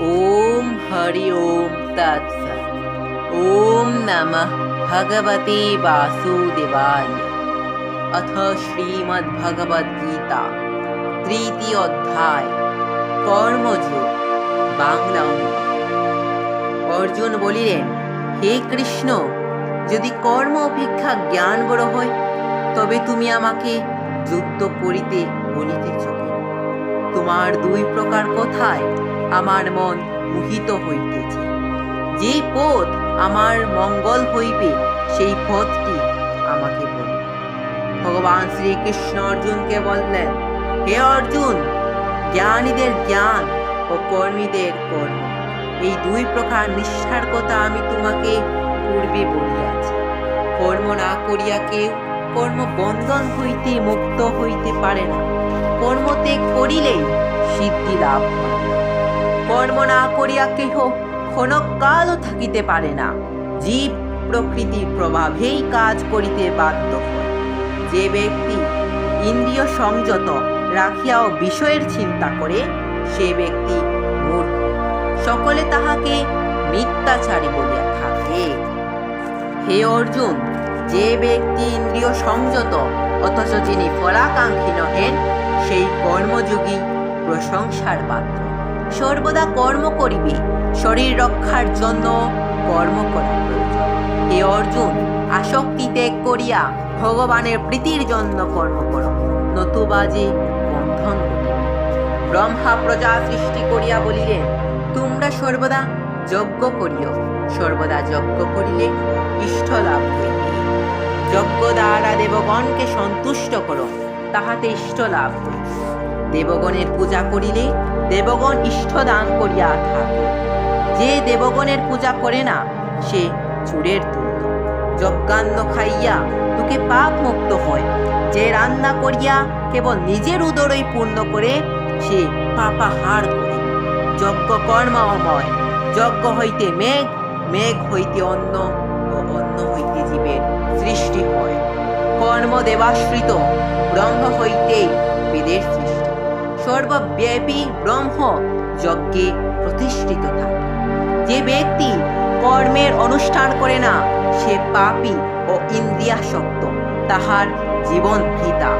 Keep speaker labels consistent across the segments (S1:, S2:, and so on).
S1: ওম হরি ওম তৎসৎ ওম নমঃ ভগবতে বাসুদেবায়। অথ শ্রীমদ্ভগবদ্গীতা, তৃতীয় অধ্যায়, কর্মযোগ, বাংলা অর্জুন বলিলেন, হে কৃষ্ণ, যদি কর্ম অপেক্ষা জ্ঞান বড় হয়, তবে তুমি আমাকে যুদ্ধ করিতে বলিতেছ? তোমার দুই প্রকার কথায় আমার মন মোহিত হইতেছে। যে পথ আমার মঙ্গল হইবে, সেই পথটি আমাকে বল। ভগবান শ্রীকৃষ্ণ অর্জুনকে বললেন, হে অর্জুন, জ্ঞানীদের জ্ঞান ও কর্মীদের কর্ম, এই দুই প্রকার নিষ্ঠার কথা আমি তোমাকে পূর্বে বলিয়াছি। কর্ম না করিয়া কেউ কর্ম বন্ধন হইতে মুক্ত হইতে পারে না। কর্মতে করিলেই সিদ্ধি লাভ হয়। কর্ম না করিয়া কেহ ক্ষণকালও থাকিতে পারে না। জীব প্রকৃতির প্রভাবেই কাজ করিতে বাধ্য যে ব্যক্তি ইন্দ্রিয় সংযত রাখিয়াও বিষয়ের চিন্তা করে, সে ব্যক্তি সকলে তাহাকে মিথ্যাচারী বলিয়া থাকে। হে অর্জুন, যে ব্যক্তি ইন্দ্রিয় সংযত, অথচ যিনি ফলাকাঙ্ক্ষী নহেন, সেই কর্মযোগী প্রশংসার পাত্র। সর্বদা কর্ম করিবে। শরীর রক্ষার জন্য কর্ম করা প্রয়োজন। অর্জুন, আসক্তি ত্যাগ করিয়া ভগবানের প্রীতির জন্য কর্ম কর। নতুবা যে বন্ধন ব্রহ্মা প্রজা সৃষ্টি করিয়া বলিলেন, তোমরা সর্বদা যজ্ঞ করিও। সর্বদা যজ্ঞ করিলে ইষ্ট লাভ হইবে। যজ্ঞ দ্বারা দেবগণকে সন্তুষ্ট করো। তাহাতে ইষ্ট লাভ হইবে। দেবগণের পূজা করিলে দেবগণ ইষ্ট দান করিয়া থাকে। যে দেবগণের পূজা করে না, সে চুরের তুল্য। যজ্ঞান্ন খাইয়া তোকে পাপ মুক্ত হয়। যে রান্না করিয়া কেবল নিজের উদরই পূর্ণ করে, সে পাপাহার করে। যজ্ঞ কর্মময়, যজ্ঞ হইতে মেঘ মেঘ হইতে অন্ন ও অন্ন হইতে জীবের সৃষ্টি হয়। কর্ম দেবাশ্রিত, ব্রহ্ম হইতে বেদের সৃষ্টি। সর্বব্যাপী ব্রহ্ম যজ্ঞে প্রতিষ্ঠিত থাকে। যে ব্যক্তি কর্মের অনুষ্ঠান করে না, সে পাপী ও ইন্দ্রিয়াসক্ত, তাহার জীবন পিতা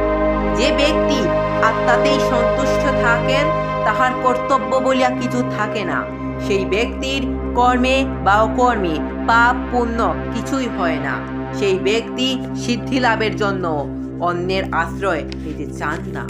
S1: যে ব্যক্তি আত্মাতেই সন্তুষ্ট থাকেন, তাহার কর্তব্য বলিয়া কিছু থাকে না। সেই ব্যক্তির কর্মে বা অকর্মে পাপ পুণ্য কিছুই হয় না। সেই ব্যক্তি সিদ্ধি লাভের জন্য অন্যের আশ্রয় নিতে চান না।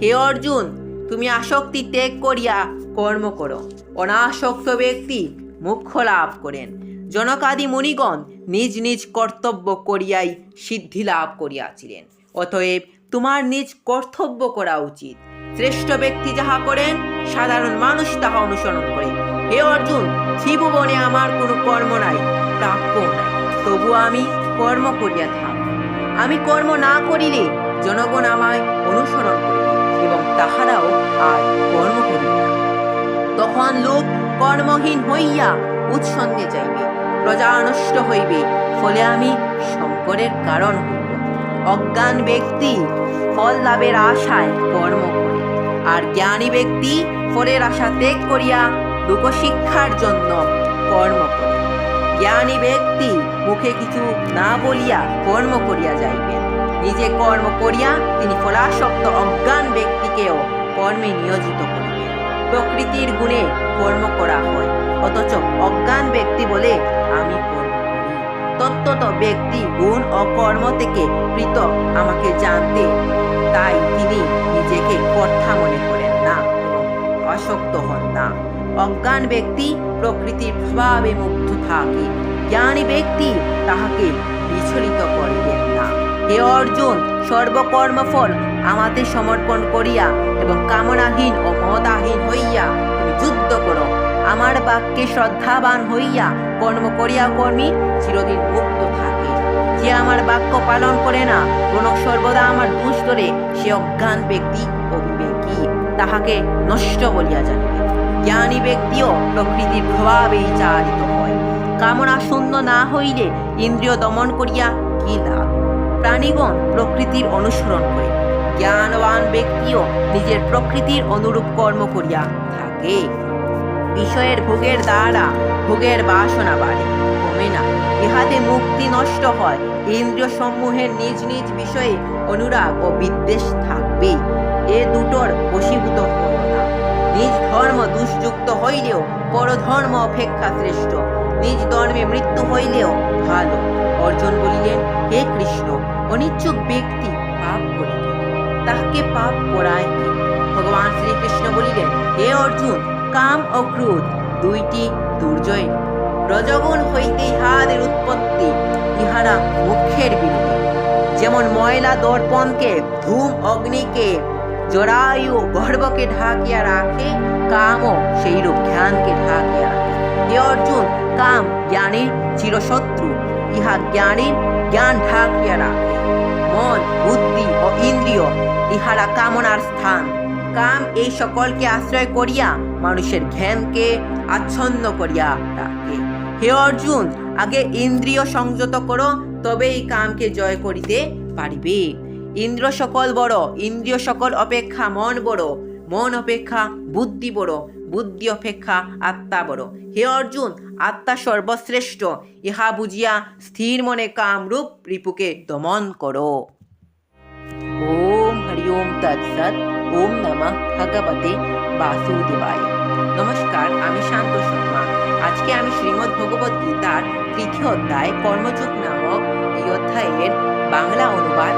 S1: হে অর্জুন তুমি আসক্তি ত্যাগ করিয়া কর্ম করো। অনাসক্ত ব্যক্তি মুখ্য লাভ করেন। জনকাদি মুনিগণ নিজ নিজ কর্তব্য করিয়াই সিদ্ধি লাভ করিয়াছিলেন। অতএব তোমার নিজ কর্তব্য করা উচিত। শ্রেষ্ঠ ব্যক্তি যাহা করেন, সাধারণ মানুষ তাহা অনুসরণ করে। হে অর্জুন, ত্রিভুবনে আমার কোনো কর্ম নাই, প্রাপ্য নাই। তবু আমি কর্ম করিয়া থাক। আমি কর্ম না করিলে জনগণ আমায় অনুসরণ করিবে। তাহারাও আর কর্ম করিবে না। তখন লোক কর্মহীন হইয়া উৎসন্নে যাইবে, প্রজা নষ্ট হইবে, ফলে আমি সংকরের কারণ হইব। অজ্ঞান ব্যক্তি ফল লাভের আশায় কর্ম করে, আর জ্ঞানী ব্যক্তি ফলের আশা ত্যাগ করিয়া লোকশিক্ষার জন্য কর্ম করে। জ্ঞানী ব্যক্তি মুখে কিছু না বলিয়া কর্ম করিয়া যাইবেন। নিজে কর্ম করিয়া তিনি ফলাসক্ত অজ্ঞান ব্যক্তিকেও কর্মে নিয়োজিত করিবেন প্রকৃতির গুণে কর্ম করা হয়, অথচ অজ্ঞান ব্যক্তি বলে আমি কর্ম করি। তত্ত্বত ব্যক্তি গুণ ও কর্ম থেকে পৃথক, আমাকে জানতে তাই তিনি নিজেকে কর্তা মনে করেন না এবং আসক্ত হন না। অজ্ঞান ব্যক্তি প্রকৃতির প্রভাবে মুগ্ধ থাকে। জ্ঞানী ব্যক্তি তাহাকে বিচলিত করিবেন হে অর্জুন, সর্বকর্মফল আমাদের সমর্পণ করিয়া এবং কামনাহীন ও মদাহীন হইয়া যুদ্ধ করো। আমার বাক্যে শ্রদ্ধাবান হইয়া কর্ম করিয়া কর্মী, চিরদিন মুক্ত থাকে। যে আমার বাক্য পালন করে না, কোন সর্বদা আমার দুষ ধরে, সে অজ্ঞান ব্যক্তি অবিবেকী তাহাকে নষ্ট বলিয়া জানিবে। জ্ঞানী ব্যক্তিও প্রকৃতির প্রভাবেই চালিত হয়। কামনা শূন্য না হইলে ইন্দ্রিয় দমন করিয়া কি লাভ? প্রাণীগণ প্রকৃতির অনুসরণ করে। জ্ঞানবান ব্যক্তিও নিজের প্রকৃতির অনুরূপ কর্ম করিয়া থাকে। বিষয়ের ভোগের দ্বারা ভোগের বাসনা বাড়ে, কমে না। ইহাতে মুক্তি নষ্ট হয়। ইন্দ্রিয় সমূহের নিজ নিজ বিষয়ে অনুরাগ ও বিদ্বেষ থাকবেই এ দুটোর না। নিজ ধর্ম দুষ্যুক্ত হইলেও পরধর্ম অপেক্ষা শ্রেষ্ঠ। নিজ ধর্মে মৃত্যু হইলেও ভালো। অর্জুন বলিলেন, হে কৃষ্ণ, অনিচ্ছুক ব্যক্তি পাপ করিবে তাহাকে পাপ করায় কি? ভগবান শ্রীকৃষ্ণ বলিলেন, হে অর্জুন, কাম ও ক্রোধ দুইটি দুর্জয়। রজগুণ হইতে ইহাদের উৎপত্তি ইহারা মুখের বিরোধী। যেমন ময়লা দর্পণকে ধূম অগ্নিকে জরায়ু গর্বকে ঢাকিয়া রাখে, কামও সেইরূপ জ্ঞানকে ঢাকিয়া রাখে। হে অর্জুন, কাম জ্ঞানের চিরশত্রু। ইহা জ্ঞানের জ্ঞান ঢাকিয়া রাখে মন, বুদ্ধি ও ইন্দ্রিয় ইহারা কামনার স্থান। কাম এই সকলকে আশ্রয় করিয়া মানুষের জ্ঞানকে আচ্ছন্ন করিয়া রাখে। হে অর্জুন, আগে ইন্দ্রিয় সংযত করো, তবে এই কামকে জয় করিতে পারিবে। ইন্দ্র সকল বড়, ইন্দ্রিয় সকল অপেক্ষা মন বড়। মন অপেক্ষা, বুদ্ধি বড়, বুদ্ধি অপেক্ষা, আত্মা বড়। হে অর্জুন, আত্মা সর্বশ্রেষ্ঠ। ইহা বুঝিয়া স্থির মনে কামরূপ রিপুকে দমন করো। ওম হরি ওম তৎসৎ ওম নমঃ ভগবতে বাসুদেবায়। নমস্কার, আমি শান্ত শর্মা। আজকে আমি শ্রীমদ্ ভগবত গীতার তৃতীয় অধ্যায় কর্মযোগ নামক এই অধ্যায়ের বাংলা অনুবাদ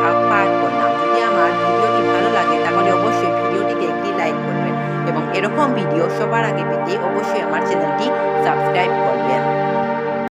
S1: এরকম ভিডিও সবার আগে পেতে অবশ্যই আমার চ্যানেলটি সাবস্ক্রাইব করবেন।